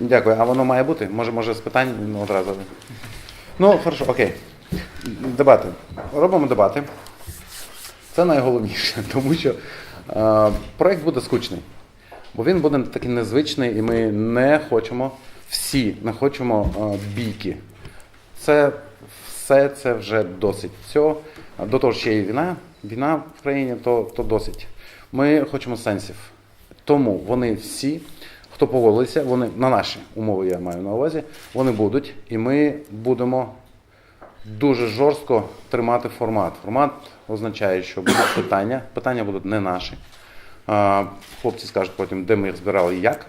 Дякую. А воно має бути? Може, може, з питань ну, одразу. Ну, хорошо, окей. Дебати. Робимо дебати. Це найголовніше, тому що е, проект буде скучний. Бо він буде такий незвичний, і ми не хочемо, всі не хочемо е, бійки. Це все це вже досить. Всього. До того ще є війна. Війна в країні, то, то досить. Ми хочемо сенсів. Тому вони всі, хто погодилися, вони на наші умови, я маю на увазі, вони будуть, і ми будемо дуже жорстко тримати формат. Формат означає, що будуть питання. Питання будуть не наші. Хлопці скажуть потім, де ми їх збирали і як.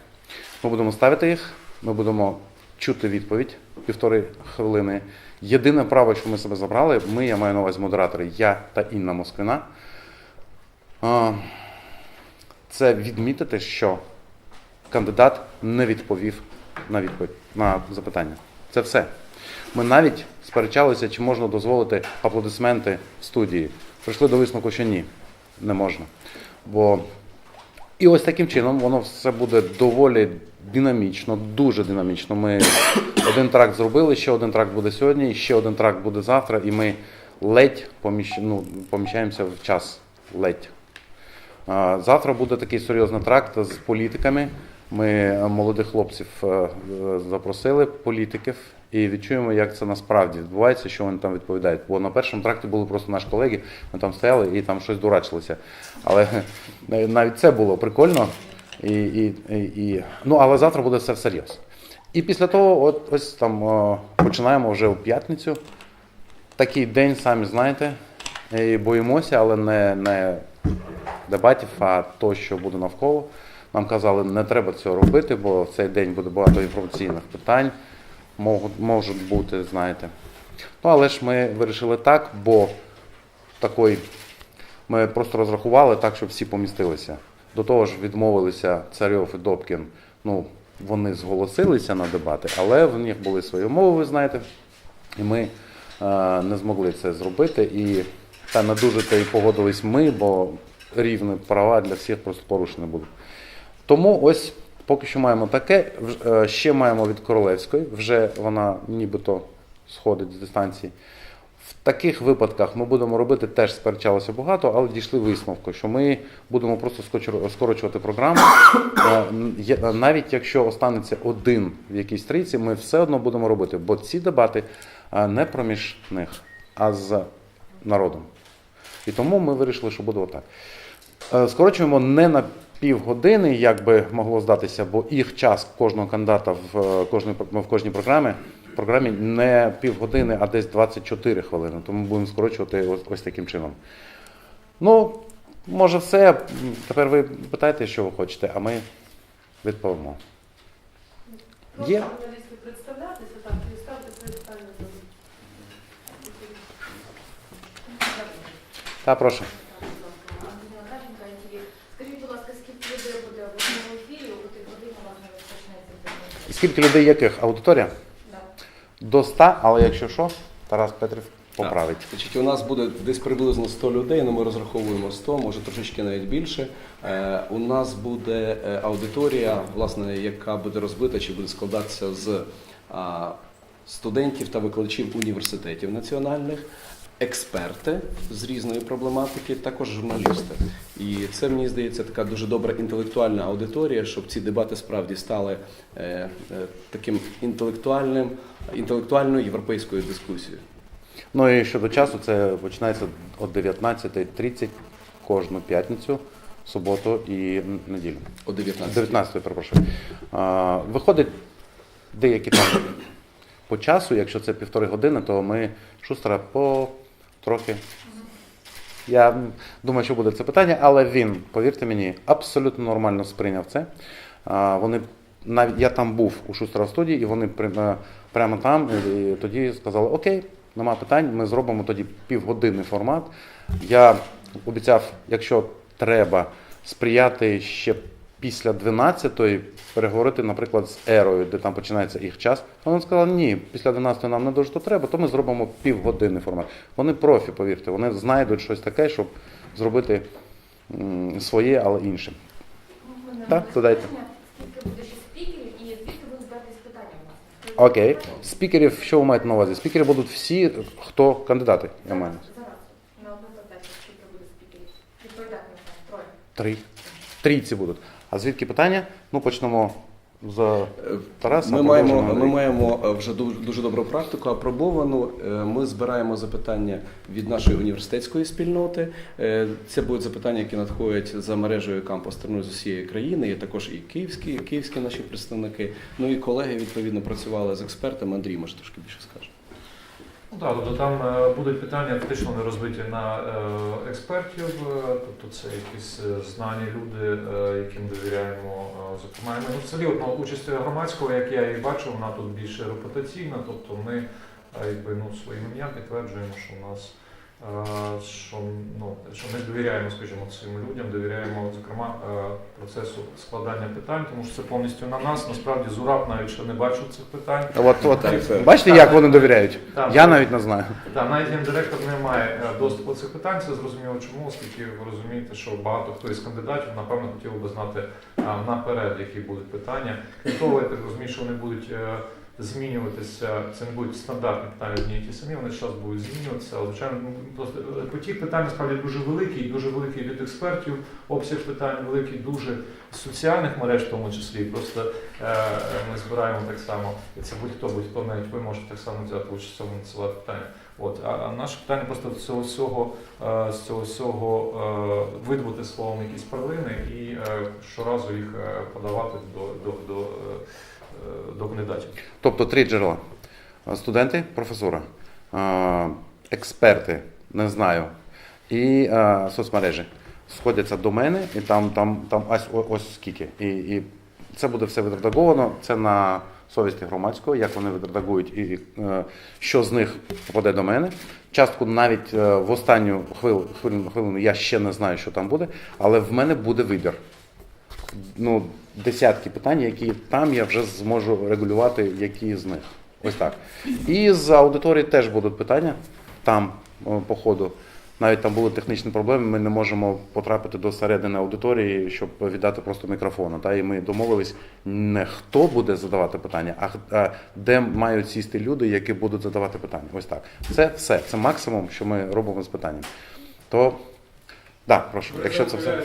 Ми будемо ставити їх, ми будемо чути відповідь півтори хвилини. Єдине право, що ми себе забрали, ми, я маю на увазі модератори, я та Інна Москвина. Це відмітити, що кандидат не відповів на відповідь на запитання. Це все. Ми навіть сперечалися, чи можна дозволити аплодисменти в студії. Прийшли до висновку, що ні, не можна. Бо і ось таким чином воно все буде доволі динамічно, дуже динамічно. Ми один трак зробили, ще один трак буде сьогодні, ще один трак буде завтра, і ми ледь поміщ... ну, поміщаємося в час. Ледь. Завтра буде такий серйозний тракт з політиками. Ми е, молодих хлопців е, запросили, політиків, і відчуємо, як це насправді відбувається, що вони там відповідають. Бо на першому тракті були просто наші колеги, ми там стояли і там щось дурачилися. Але е, навіть це було прикольно. І, і, і. Ну, але завтра буде все всерйоз. І після того, от ось там починаємо вже у п'ятницю. Такий день, самі знаєте, і боїмося, але не, не дебатів, а то, що буде навколо. Нам казали, не треба цього робити, бо в цей день буде багато інформаційних питань, можуть, бути, знаєте. Ну, але ж ми вирішили так, бо такий, ми просто розрахували так, щоб всі помістилися. До того ж, відмовилися Царьов і Добкін. Ну, вони зголосилися на дебати, але в них були свої умови, ви знаєте. І ми е, не змогли це зробити. І та не дуже то і погодились ми, бо рівні права для всіх просто порушені будуть. Тому ось поки що маємо таке. Е, Ще маємо від Королевської, вже вона нібито сходить з дистанції. В таких випадках ми будемо робити, теж сперечалося багато, але дійшли висновку, що ми будемо просто скорочувати програму. Е, Навіть якщо останеться один в якійсь трійці, ми все одно будемо робити, бо ці дебати е, не проміж них, а з народом. І тому ми вирішили, що буде отак. Скорочуємо не на півгодини, як би могло здатися, бо їх час кожного кандидата в е, кожній, в кожній програмі, програмі не півгодини, а десь 24 хвилини. Тому будемо скорочувати ось, ось таким чином. Ну, може, все. Тепер ви питаєте, що ви хочете, а ми відповімо. Є? Представлятися, так, і ставте свої питання. Та прошу. Антоніна Кравченка, ITV. Скажіть, будь ласка, скільки людей буде в одному ефірі, у котрій годині у вас не розпочнеться прийняття? І скільки людей яких? Аудиторія? Да. До 100, але якщо що, Тарас Петрів поправить. Значить, у нас буде десь приблизно 100 людей, ну ми розраховуємо 100, може трошечки навіть більше. Е, у нас буде е, аудиторія, власне, яка буде розбита чи буде складатися з а, студентів та викладачів університетів національних. Експерти з різної проблематики, також журналісти. І це мені здається така дуже добра інтелектуальна аудиторія, щоб ці дебати справді стали е, е, таким інтелектуальним, інтелектуальною європейською дискусією. Ну і щодо часу, це починається о 19.30 кожну п'ятницю, суботу і неділю. О 19. 19, перепрошую. А, Виходить деякі там по часу, якщо це півтори години, то ми шустера по трохи. Я думаю, що буде це питання, але він, повірте мені, абсолютно нормально сприйняв це. Вони навіть я там був у Шустера студії, і вони е, прямо там і тоді сказали: Окей, нема питань, ми зробимо тоді півгодинний формат. Я обіцяв, якщо треба сприяти ще після 12-ї переговорити, наприклад, з ерою, де там починається їх час. Вони сказали, ні, після 12-ї нам не дуже то треба, то ми зробимо півгодинний формат. Вони профі, повірте, вони знайдуть щось таке, щоб зробити своє, але інше. Так, будуть брати Окей. Спікерів, що ви маєте на увазі? Спікери будуть всі, хто кандидати, я маю. Зараз на одну задачу, скільки буде спікерів. Відповідати на троє. Три. Трійці будуть. А звідки питання? Ну, почнемо з Тараса. Ми маємо, ми маємо е, вже дуже, добру практику, апробовану. Е, Ми збираємо запитання від нашої університетської спільноти. Е, Це будуть запитання, які надходять за мережею кампус з усієї країни. Є також і київські, київські наші представники. Ну і колеги відповідно працювали з експертами. Андрій може трошки більше скаже. Ну так, тобто там е, будуть питання фактично не розбиті на е, експертів, е, тобто це якісь знані люди, яким довіряємо. Зокрема, ну, взагалі от, участь громадського, як я і бачу, вона тут більше репутаційна, тобто ми якби, ну, своїм ім'ям підтверджуємо, що у нас що, ну, що ми довіряємо, скажімо, цим людям, довіряємо, зокрема, е, процесу складання питань, тому що це повністю на нас. Насправді Зураб навіть ще не бачив цих питань. От, от, Так, бачите, як вони довіряють? Так. Я навіть не знаю. Так, навіть гендиректор не має е, доступу до цих питань. Це зрозуміло чому, оскільки ви розумієте, що багато хто із кандидатів, напевно, хотів би знати наперед, які будуть питання. Крім того, я так розумію, що вони будуть е, змінюватися. Це не будуть стандартні питання одні і ті самі, вони зараз будуть змінюватися. Але, звичайно, ну, просто е, потік питань насправді дуже великий, дуже великий від експертів, обсяг питань великий, дуже соціальних мереж, в тому числі. Просто е, ми збираємо так само, і це будь-хто, будь-хто, навіть ви можете так само взяти участь цьому надсилати питання. От, а, наше питання просто з цього всього, е, з цього всього е, видобути словом якісь перлини і щоразу їх подавати до, до, до, е, е, до кандидатів. Тобто три джерела: студенти, професура, е, експерти, не знаю, і е, соцмережі. Сходяться до мене, і там, там, там ось, ось скільки. І, і це буде все відредаговано. Це на совісті громадського, як вони відредагують і е, що з них попаде до мене. Частку навіть е, в останню хвилину, хвилину я ще не знаю, що там буде, але в мене буде вибір. Ну, десятки питань, які там я вже зможу регулювати, які з них. Ось так. І з аудиторії теж будуть питання там о, по ходу. Навіть там були технічні проблеми, ми не можемо потрапити до середини аудиторії, щоб віддати просто мікрофон. Та? І ми домовились не хто буде задавати питання, а, а де мають сісти люди, які будуть задавати питання. Ось так. Це все. Це максимум, що ми робимо з питанням. То, так, прошу, якщо це все.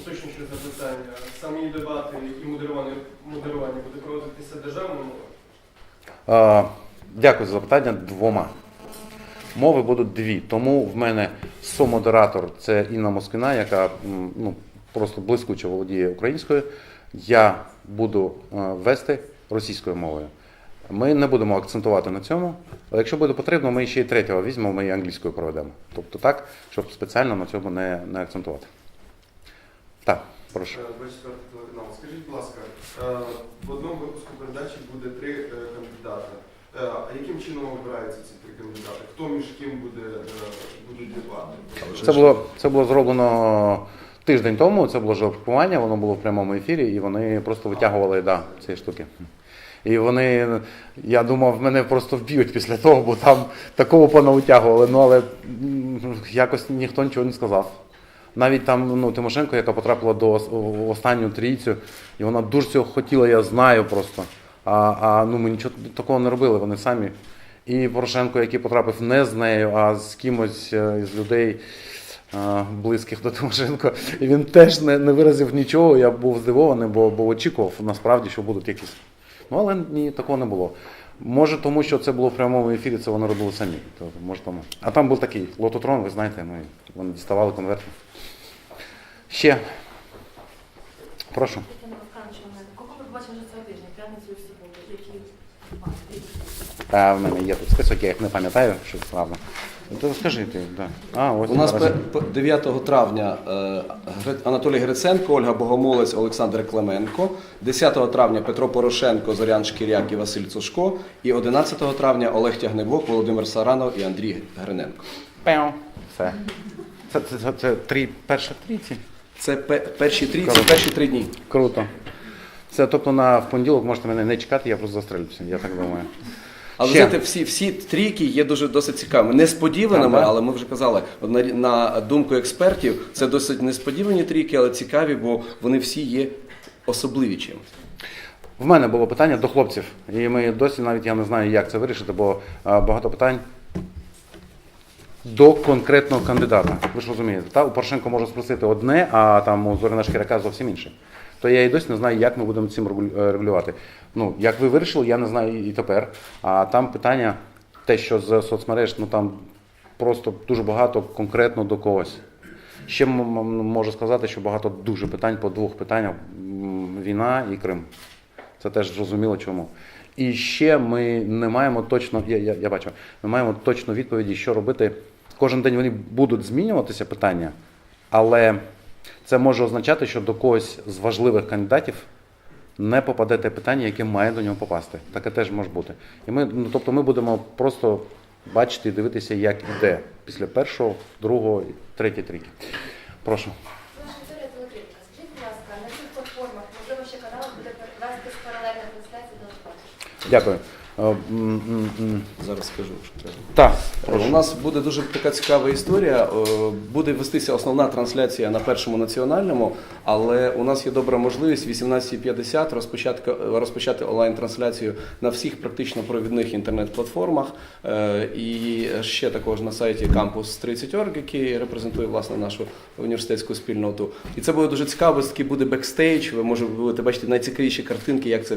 Уточнюючи запитання, самі дебати і модерування, модерування буде проводитися державною мовою? Дякую за запитання двома. Мови будуть дві. Тому в мене сомодератор це Інна Москвіна, яка ну, просто блискуче володіє українською. Я буду е, вести російською мовою. Ми не будемо акцентувати на цьому, але якщо буде потрібно, ми ще й третього візьмемо, ми і англійською проведемо. Тобто так, щоб спеціально на цьому не, не акцентувати. Так, прошу. 24 телеканал. Скажіть, будь ласка, е, в одному випуску передачі буде три е, кандидати. Е, А яким чином обираються ці три кандидати? Хто між ким буде е, будуть дебати? Це було, це було зроблено тиждень тому, це було жеребкування, воно було в прямому ефірі, і вони просто витягували да, ці штуки. І вони, я думав, мене просто вб'ють після того, бо там такого понавитягували, ну але якось ніхто нічого не сказав. Навіть там ну, Тимошенко, яка потрапила до в останню трійцю, і вона дуже цього хотіла, я знаю просто. А, а ну, ми нічого такого не робили, вони самі. І Порошенко, який потрапив не з нею, а з кимось е, із людей е, близьких до Тимошенко, і він теж не, не виразив нічого. Я був здивований, бо, бо очікував насправді, що будуть якісь. Ну, але ні, такого не було. Може, тому що це було в прямому ефірі, це вони робили самі. То, може, тому. А там був такий лототрон, ви знаєте, ми, вони діставали конверти. Ще. Прошу. І в мене є тут список, я їх не пам'ятаю, що правда. То скажи ти, да. А, ось У нас пе- пе- 9 травня е, Анатолій Гриценко, Ольга Богомолець, Олександр Клименко, 10 травня Петро Порошенко, Зорян Шкіряк і Василь Цушко, і 11 травня Олег Тягнебок, Володимир Саранов і Андрій Гриненко. Пяу. Все. Це, це, це, це три перші трійці. Це пе- перші трійці, Круто. перші три дні. Круто. Це тобто на в понеділок можете мене не чекати, я просто застрелюся, я так думаю. Але Ще. знаєте, всі, всі трійки є дуже досить цікавими. Несподіваними, але ми вже казали, на, на думку експертів, це досить несподівані трійки, але цікаві, бо вони всі є особливі чимось. В мене було питання до хлопців, і ми досі навіть я не знаю, як це вирішити, бо е, багато питань до конкретного кандидата. Ви ж розумієте, та? у Порошенко може спросити одне, а там у Зорина Шкіряка зовсім інше. То я і досі не знаю, як ми будемо цим е, регулювати. Ну, як ви вирішили, я не знаю і тепер. А там питання, те, що з соцмереж, ну там просто дуже багато конкретно до когось. Ще можу сказати, що багато дуже питань по двох питаннях: війна і Крим. Це теж зрозуміло чому. І ще ми не маємо точно, я, я, я бачу, ми маємо точно відповіді, що робити. Кожен день вони будуть змінюватися питання, але це може означати, що до когось з важливих кандидатів не попаде те питання, яке має до нього попасти. Таке теж може бути. І ми, ну, тобто ми будемо просто бачити і дивитися, як іде після першого, другого, третій трійки. Прошу. Дякую. Е. Зараз скажу, що треба. Так, У нас буде дуже така цікава історія. Е, Буде вестися основна трансляція на першому національному, але у нас є добра можливість 18.50 розпочати, розпочати онлайн-трансляцію на всіх практично провідних інтернет-платформах. Е, І ще також на сайті Campus 30.org, який репрезентує власне нашу університетську спільноту. І це буде дуже цікаво, такий буде бекстейдж. Ви може будете бачити найцікавіші картинки, як це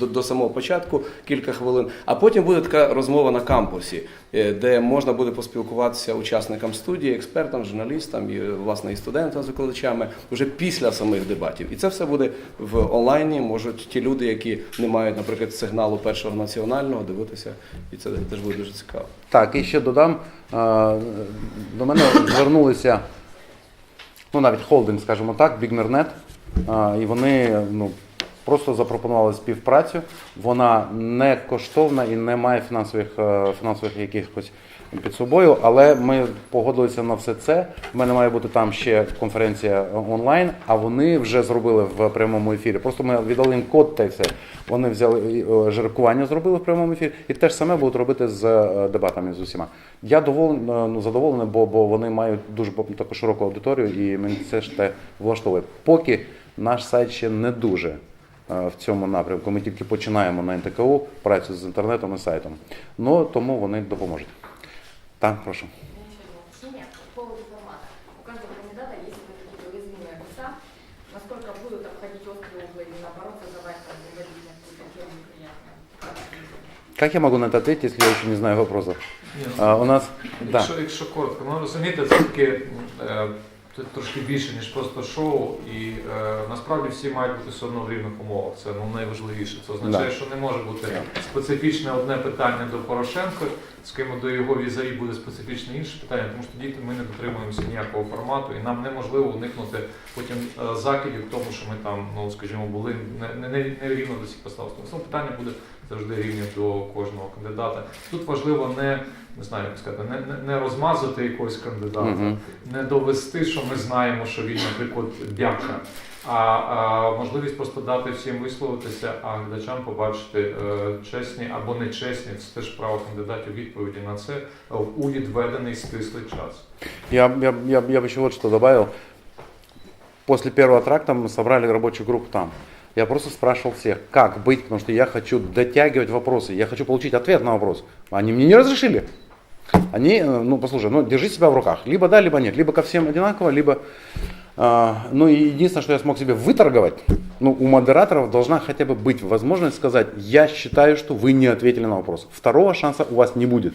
до, до самого початку, кілька хвилин. А потім буде така розмова на кампусі, е, де можна буде поспілкуватися учасникам студії, експертам, журналістам і власне і студентам з викладачами вже після самих дебатів. І це все буде в онлайні. Можуть ті люди, які не мають, наприклад, сигналу першого національного, дивитися, і це теж буде дуже цікаво. Так, і ще додам. е, До мене звернулися, ну навіть холдинг, скажімо так, е, і вони ну, просто запропонували співпрацю. Вона не коштовна і не має фінансових, е, фінансових якихось під собою, але ми погодилися на все це. У мене має бути там ще конференція онлайн, а вони вже зробили в прямому ефірі. Просто ми віддали їм код та й все. Вони взяли е, жеребкування, зробили в прямому ефірі, і те ж саме будуть робити з е, дебатами з усіма. Я доволен, ну, задоволений, бо, бо вони мають дуже таку широку аудиторію, і мені це ж те влаштовує. Поки наш сайт ще не дуже в цьому напрямку. Ми тільки починаємо на НТКУ працю з інтернетом і сайтом. Ну тому вони допоможуть. Так, прошу. Уточнение по поводу формата. У каждого кандидата есть какие-то уязвимые места. Насколько будут обходить острые углы или наоборот создавать там наводить на какую-то тему неприятную? Как это будет? Как я могу на это ответить, если я еще не знаю вопросов? Ні, ну, А, у нас да. Якщо, якщо коротко, ну розумієте, це таке е, це трошки більше, ніж просто шоу, і е, насправді всі мають бути все одно в рівних умовах. Це ну, найважливіше. Це означає, що не може бути специфічне одне питання до Порошенка, з ким до його візарі буде специфічне інше питання, тому що тоді ми не дотримуємося ніякого формату, і нам неможливо уникнути потім е, закидів в тому, що ми там, ну скажімо, були не, не, не, не рівно до всіх поставок. Тому питання буде завжди рівні до кожного кандидата. Тут важливо не, не знаю, як сказати, не, не, не розмазати якогось кандидата, Мгм. не довести, що ми знаємо, що він, наприклад, бяка. А, а можливість просто дати всім висловитися, а глядачам побачити е, чесні або нечесні, це теж право кандидатів відповіді на це е, у відведений стислий час. Я, я, я, я бы еще вот что добавил. После первого тракта мы собрали рабочую группу там. Я просто спрашивал всех, как быть, потому что я хочу дотягивать вопросы, я хочу получить ответ на вопрос. Они мне не разрешили. Они, э, ну, послушай, ну, держи себя в руках. Либо да, либо нет. Либо ко всем одинаково, либо... а, ну, и единственное, что я смог себе выторговать, ну, у модераторов должна хотя бы быть возможность сказать, я считаю, что вы не ответили на вопрос. Второго шанса у вас не будет.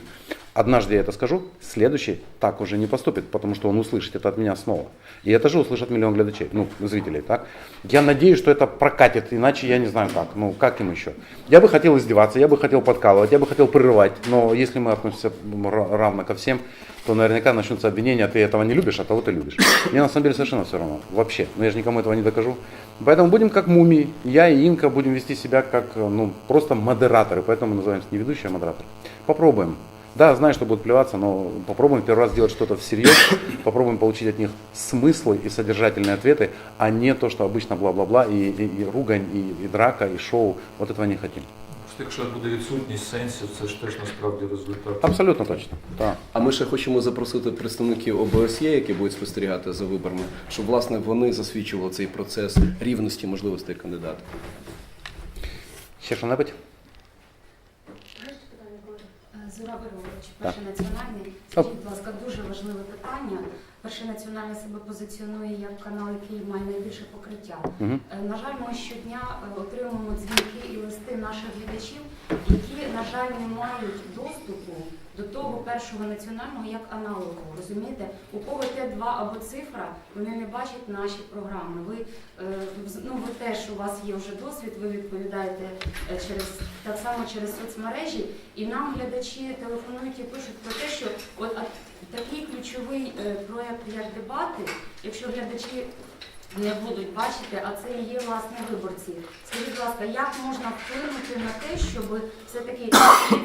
Однажды я это скажу, следующий так уже не поступит, потому что он услышит это от меня снова. И это же услышат миллион глядачей, ну, зрителей, так? Я надеюсь, что это прокатит, иначе я не знаю как. Ну, как им еще? Я бы хотел издеваться, я бы хотел подкалывать, я бы хотел прерывать, но если мы относимся ра- равно ко всем, то наверняка начнутся обвинения, ты этого не любишь, а того ты любишь. Мне на самом деле совершенно все равно, вообще. Но я же никому этого не докажу. Поэтому будем как мумии. Я и Инка будем вести себя как, э, ну, просто модераторы, поэтому мы называемся не ведущие, а модераторы. Попробуем. Да, знаю, что будут плеваться, но попробуем первый раз сделать что-то всерьез, попробуем получить от них смыслы и содержательные ответы, а не то, что обычно бла-бла-бла, и, и, и ругань, и, и драка, и шоу. Вот этого не хотим. Просто якщо буде відсутність сенсів, це ж теж насправді результат. Абсолютно точно. Да. А ми ще хочемо запросити представників ОБСЄ, які будуть спостерігати за виборами, щоб власне вони засвідчували цей процес рівності можливостей кандидата. Ще що-небудь? Решті Е, Григорович, перший національний. Скажіть, будь ласка, дуже важливе питання. Перший національний себе позиціонує як канал, який має найбільше покриття. Угу. На жаль, ми щодня е, отримуємо дзвінки і листи наших глядачів, які, на жаль, не мають доступу до того першого національного як аналогу. Розумієте, у кого Т2 або цифра, вони не бачать наші програми. Ви е, ну ви теж у вас є вже досвід, ви відповідаєте е, через так само через соцмережі, і нам глядачі телефонують і пишуть про те, що от такий ключовий е, проект, як дебати, якщо глядачі не будуть бачити, а це є власне виборці. Скажіть, будь ласка, як можна вплинути на те, щоб все-таки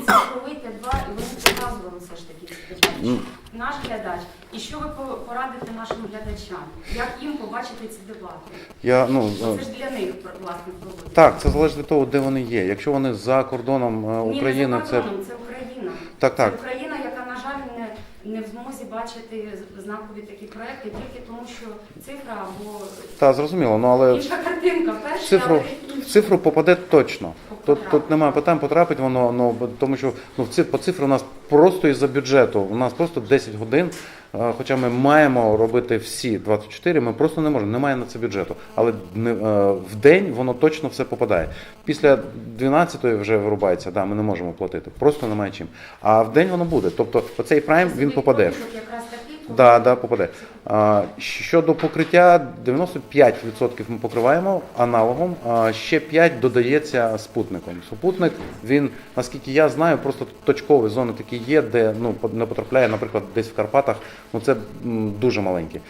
цифровий Т2 і вони показували все ж таки ці дебати? Ну. Наш глядач, і що ви порадите нашим глядачам? Як їм побачити ці дебати? Я, ну, е, Це ж для них власне проводиться. так, це залежить від того, де вони є. Якщо вони за кордоном е, Ні, України, не за це кордоном, це Україна. так, так. Це Україна, не, в змозі бачити знакові такі проекти тільки тому, що цифра або Та зрозуміло, ну але інша картинка, перша, цифру, але в цифру попаде точно. Тут, тут немає питань, потрапить воно, ну, тому що ну, в по цифрі у нас просто із-за бюджету, у нас просто 10 годин, хоча ми маємо робити всі 24, ми просто не можемо, немає на це бюджету. Але е, в день воно точно все попадає. Після 12-ї вже вирубається, да, ми не можемо платити, просто немає чим. А в день воно буде. Тобто оцей прайм він попаде. якраз Да, да, попаде. А, щодо покриття, 95% ми покриваємо аналогом, а ще 5 додається спутником. Супутник, він, наскільки я знаю, просто точкові зони такі є, де ну, не потрапляє, наприклад, десь в Карпатах, ну це дуже маленькі.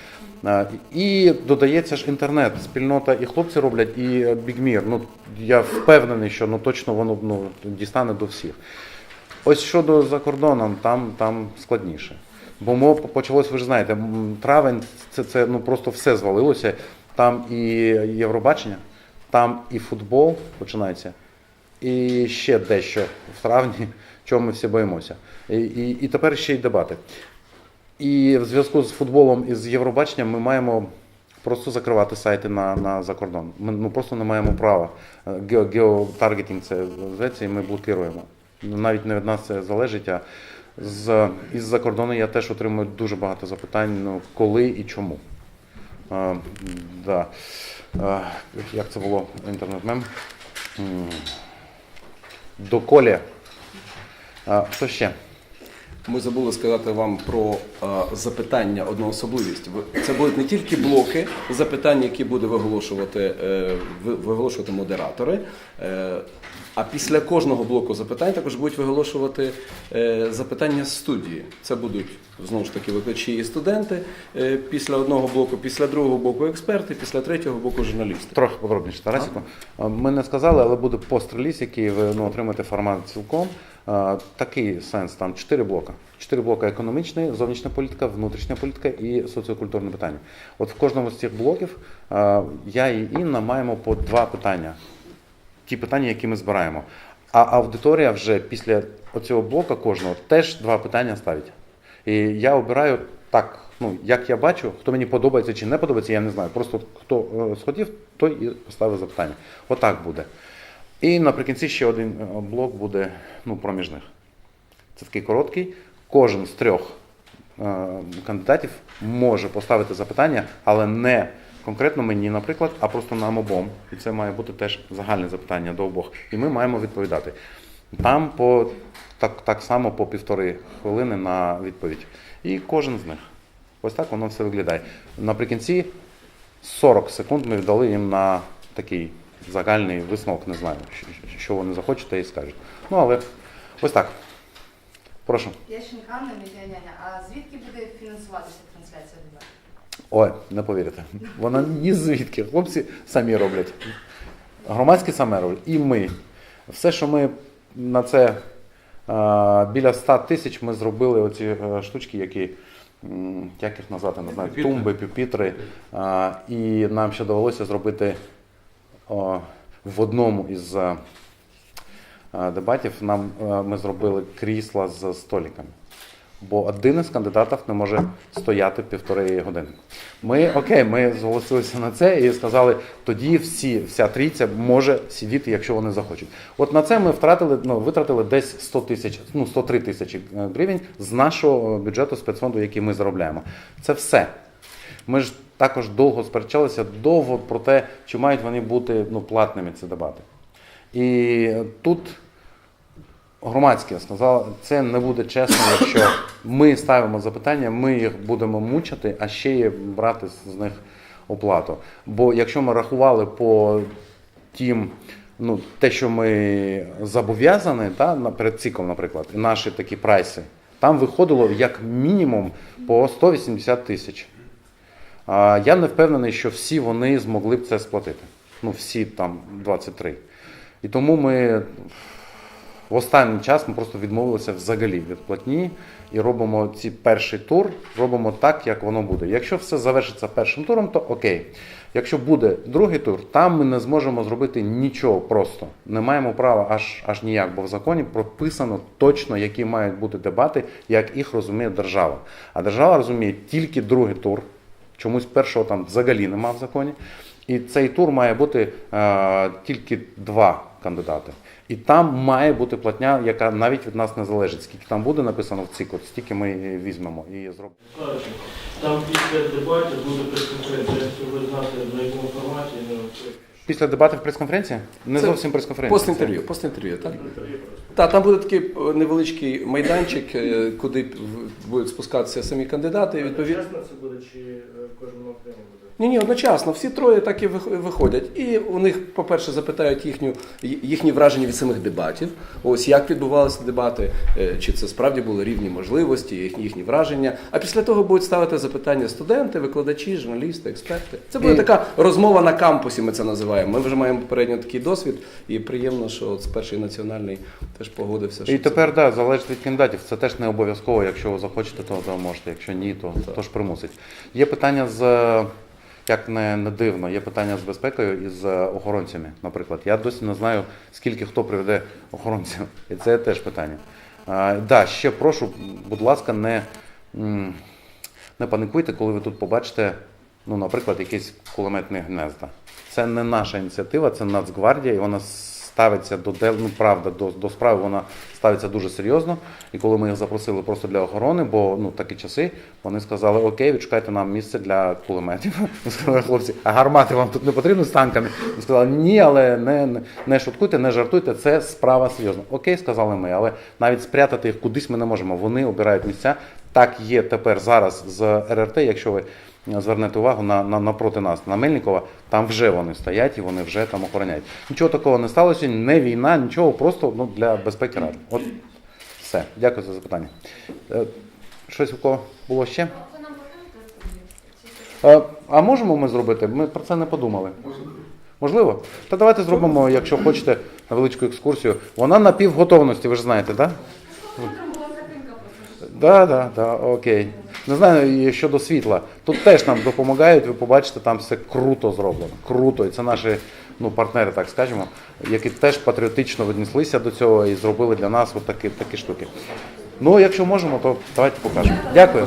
А, І додається ж інтернет, спільнота і хлопці роблять, і Бігмір. Ну, я впевнений, що ну, точно воно ну, дістане до всіх. Ось щодо за кордоном, там, там складніше. Бо мо почалось, ви ж знаєте, травень це, це ну просто все звалилося. Там і Євробачення, там і футбол починається, і ще дещо в травні, чого ми всі боїмося. І, і, і тепер ще й дебати. І в зв'язку з футболом і з Євробаченням ми маємо просто закривати сайти на, на закордон. Ми ну, просто не маємо права. Е, Ге- Геотаргетинг це зветься, і ми блокуємо. Ну, Навіть не від нас це залежить, а з, із-за кордону я теж отримую дуже багато запитань, ну, коли і чому. А, да. а, як це було інтернет-мем? Доколі. А, що ще? Ми забули сказати вам про е, запитання, одну особливість. Це будуть не тільки блоки запитань, які буде виголошувати, е, виголошувати модератори. е, а після кожного блоку запитань також будуть виголошувати е, запитання з студії. Це будуть знову ж таки викладачі і студенти. е, Після одного блоку, після другого блоку експерти, після третього блоку журналісти. Трохи подробніше, Тарасіку. А, Ми не сказали, але буде пост-реліз, який ви ну, отримаєте формат цілком. Такий сенс, там чотири блока. Чотири блока економічний, зовнішня політика, внутрішня політика і соціокультурне питання. От в кожному з цих блоків я і Інна маємо по два питання. Ті питання, які ми збираємо. А аудиторія вже після оцього блока кожного теж два питання ставить. І я обираю так, ну як я бачу, хто мені подобається чи не подобається, я не знаю. Просто хто е, схотів, той і поставив запитання. Отак буде. І наприкінці ще один е, блок буде ну, проміжних. Це такий короткий. Кожен з трьох е, кандидатів може поставити запитання, але не конкретно мені, наприклад, а просто нам обом. І це має бути теж загальне запитання до обох. І ми маємо відповідати. Там по так, так само по півтори хвилини на відповідь. І кожен з них. Ось так воно все виглядає. Наприкінці 40 секунд ми віддали їм на такий загальний висновок, не знаю, що- вони захочуть, те і скажуть. Ну, але ось так. Прошу. Ященко Анна, медіаняня. А звідки буде фінансуватися трансляція? Ой, не повірите. Вона ні звідки. Хлопці самі роблять. Громадські саме роблять. І ми. Все, що ми на це біля 100 тисяч ми зробили оці е, штучки, які. Як їх назвати, не знаю, Пюпітри. тумби, пюпітри. А, і нам ще довелося зробити о, в одному із е, е, дебатів нам е, ми зробили крісла з столиками. Бо один із кандидатів не може стояти півтори години. Ми окей, ми зголосилися на це і сказали, тоді всі, вся трійця може сидіти, якщо вони захочуть. От на це ми втратили, ну, витратили десь 100 тисяч, ну 103 тисячі е, гривень з нашого бюджету спецфонду, який ми заробляємо. Це все. Ми ж також довго сперечалися довго про те, чи мають вони бути ну, платними ці дебати. І тут громадське сказало, це не буде чесно, якщо ми ставимо запитання, ми їх будемо мучити, а ще й брати з них оплату. Бо якщо ми рахували по тим, ну, те, що ми зобов'язані, та, перед ЦИКом, наприклад, наші такі прайси, там виходило як мінімум по 180 тисяч. Я не впевнений, що всі вони змогли б це сплатити. Ну, всі там 23. І тому ми в останній час ми просто відмовилися взагалі від платні і робимо ці перший тур, робимо так, як воно буде. Якщо все завершиться першим туром, то окей. Якщо буде другий тур, там ми не зможемо зробити нічого просто. Не маємо права аж, аж ніяк, бо в законі прописано точно, які мають бути дебати, як їх розуміє держава. А держава розуміє тільки другий тур. Чомусь першого там взагалі нема в законі. І цей тур має бути е, тільки два кандидати. І там має бути платня, яка навіть від нас не залежить. Скільки там буде написано в ЦИК, от стільки ми візьмемо і зробимо. Там після дебатів буде прес-конференція. Якщо ви знаєте, на якому форматі, Після дебатів прес-конференція? Не Це зовсім прес-конференція. Пост-інтерв'ю, пост-інтерв'ю, так? інтерв'ю. Так, там буде такий е, невеличкий майданчик, е, куди будуть спускатися самі кандидати. І відповідно. Чесно це буде чи е, кожен? Ні, ні, одночасно. Всі троє так і вих- виходять. І у них, по-перше, запитають їхню, їхні враження від самих дебатів. Ось як відбувалися дебати, е, чи це справді були рівні можливості, їхні, їхні враження. А після того будуть ставити запитання студенти, викладачі, журналісти, експерти. Це буде І- така розмова на кампусі. Ми це називаємо. Ми вже маємо попередньо такий досвід, і приємно, що от перший національний теж погодився. що І це тепер да, залежить від кандидатів. Це теж не обов'язково. Якщо ви захочете, то, то можете. Якщо ні, то, то ж примусить. Є питання з. Як не, не дивно, є питання з безпекою і з охоронцями, наприклад. Я досі не знаю, скільки хто приведе охоронців. І це теж питання. Так, да, ще прошу, будь ласка, не, не паникуйте, коли ви тут побачите, ну, наприклад, якісь кулеметні гнезда. Це не наша ініціатива, це Нацгвардія, і вона ставиться до ну, правда, до, до справи вона ставиться дуже серйозно. І коли ми їх запросили просто для охорони, бо ну такі часи, вони сказали, окей, відшукайте нам місце для кулеметів. Ми сказали, хлопці, а гармати вам тут не потрібно з танками? Ми сказали, ні, але не, не, не шуткуйте, не жартуйте, це справа серйозна. Окей, сказали ми, але навіть спрятати їх кудись ми не можемо. Вони обирають місця. Так є тепер зараз з РРТ, якщо ви звернете увагу на, на напроти нас, на Мельникова, там вже вони стоять і вони вже там охороняють. Нічого такого не сталося, не війна, нічого, просто ну, для безпеки ради. От все. Дякую за запитання. Е, Щось у кого було ще? Е, А можемо ми зробити? Ми про це не подумали. Можливо? Та давайте зробимо, якщо хочете, невеличку екскурсію. Вона на півготовності, ви ж знаєте, так? Да? Утром була картинка просто. Да, да, да, окей. Не знаю, щодо світла. Тут теж нам допомагають, ви побачите, там все круто зроблено. Круто. І це наші ну, партнери, так скажемо, які теж патріотично віднеслися до цього і зробили для нас от такі, такі штуки. Ну, якщо можемо, то давайте покажемо. Дякую.